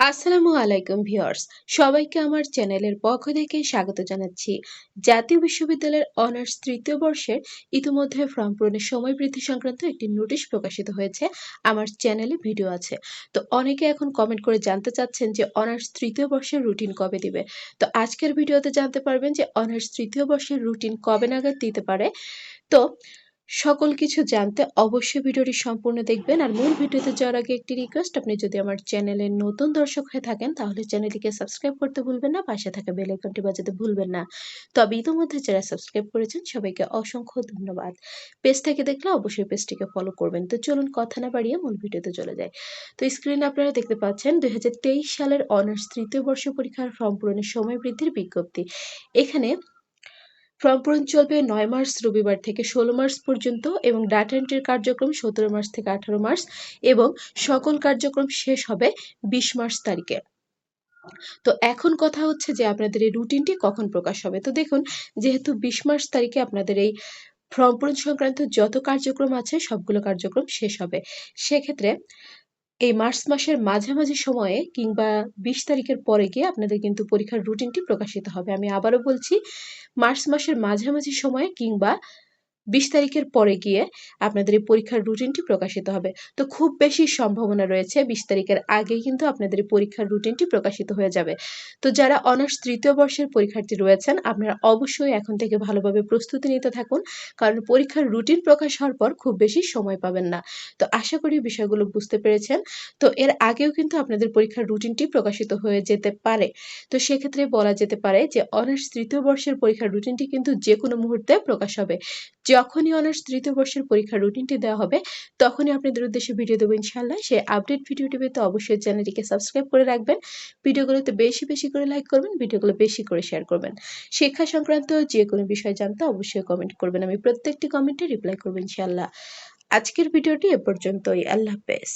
আসসালামু আলাইকুম ভিউয়ার্স। সবাইকে আমার চ্যানেলের পক্ষ থেকে স্বাগত জানাচ্ছি। জাতীয় বিশ্ববিদ্যালয়ের অনার্স তৃতীয় বর্ষের ইতিমধ্যে ফর্ম পূরণের সময় বৃদ্ধি সংক্রান্ত একটি নোটিশ প্রকাশিত হয়েছে। আমার চ্যানেলে ভিডিও আছে। তো অনেকে এখন কমেন্ট করে জানতে চাচ্ছেন যে অনার্স তৃতীয় বর্ষের রুটিন কবে দিবে? তো আজকের ভিডিওতে জানতে পারবেন যে অনার্স তৃতীয় বর্ষের রুটিন কবে নাগাদ দিতে পারে। তো সকল কিছু জানতে অবশ্যই ভিডিওটি সম্পূর্ণ দেখবেন। আর মূল ভিডিওতে যাওয়ার আগে একটি রিকোয়েস্ট আপনি যদি আমার চ্যানেলের নতুন দর্শক হয়ে থাকেন, তাহলে চ্যানেলটিকে সাবস্ক্রাইব করতে ভুলবেন না, পাশে থাকা বেল আইকনটি বাজাতে ভুলবেন না। তবে ইতিমধ্যে যারা সাবস্ক্রাইব করেছেন, সবাইকে অসংখ্য ধন্যবাদ। পেজ থেকে দেখলে অবশ্যই পেজটিকে ফলো করবেন। তো চলুন কথা না বাড়িয়ে মূল ভিডিওতে চলে যায় তো স্ক্রিনে আপনারা দেখতে পাচ্ছেন, দুই হাজার তেইশ সালের অনার্স তৃতীয় বর্ষ পরীক্ষার ফর্ম পূরণের সময় বৃদ্ধির বিজ্ঞপ্তি। এখানে ফর্ম পূরণ চলবে নয় মার্চ রবিবার থেকে ষোলো মার্চ পর্যন্ত এবং ডাটা এন্ট্রির কার্যক্রম সতেরো মার্চ থেকে আঠারো মার্চ এবং সকল কার্যক্রম শেষ হবে বিশ মার্চ তারিখে। তো এখন কথা হচ্ছে যে আপনাদের এই রুটিনটি কখন প্রকাশ হবে? তো দেখুন, যেহেতু বিশ মার্চ তারিখে আপনাদের এই ফর্ম পূরণ সংক্রান্ত যত কার্যক্রম আছে সবগুলো কার্যক্রম শেষ হবে। সেক্ষেত্রে এই মার্চ মাসের মাঝামাঝি সময়ে কিংবা বিশ তারিখের পরে গিয়ে আপনাদের কিন্তু পরীক্ষার রুটিনটি প্রকাশিত হবে। আমি আবারও বলছি, মার্চ মাসের মাঝামাঝি সময়ে কিংবা বিশ তারিখের পরে গিয়ে আপনাদের এই পরীক্ষার রুটিনটি প্রকাশিত হবে। তো খুব বেশি সম্ভাবনা রয়েছে বিশ তারিখের আগেই কিন্তু আপনাদের এই পরীক্ষার রুটিনটি প্রকাশিত হয়ে যাবে। তো যারা অনার্স তৃতীয় বর্ষের পরীক্ষার্থী রয়েছেন, আপনারা অবশ্যই এখন থেকে ভালোভাবে প্রস্তুতি নিতে থাকুন, কারণ পরীক্ষার রুটিন প্রকাশ হওয়ার পর খুব বেশি সময় পাবেন না। তো আশা করি বিষয়গুলো বুঝতে পেরেছেন। তো এর আগেও কিন্তু আপনাদের পরীক্ষার রুটিনটি প্রকাশিত হয়ে যেতে পারে। তো সেক্ষেত্রে বলা যেতে পারে যে অনার্স তৃতীয় বর্ষের পরীক্ষার রুটিনটি কিন্তু যে কোনো মুহূর্তে প্রকাশ হবে। যখনই অনার্স তৃতীয় বর্ষের পরীক্ষার রুটিনটি দেওয়া হবে, তখনই আপনাদের উদ্দেশ্যে ভিডিও দেবো ইনশাল্লাহ সেই আপডেট ভিডিওটি পেতে অবশ্যই চ্যানেলটিকে সাবস্ক্রাইব করে রাখবেন। ভিডিওগুলোতে বেশি বেশি করে লাইক করবেন, ভিডিওগুলো বেশি করে শেয়ার করবেন। শিক্ষা সংক্রান্ত যে কোনো বিষয় জানতে অবশ্যই কমেন্ট করবেন। আমি প্রত্যেকটি কমেন্টে রিপ্লাই করব ইনশাল্লাহ আজকের ভিডিওটি এ পর্যন্তই। আল্লাহ হাফেজ।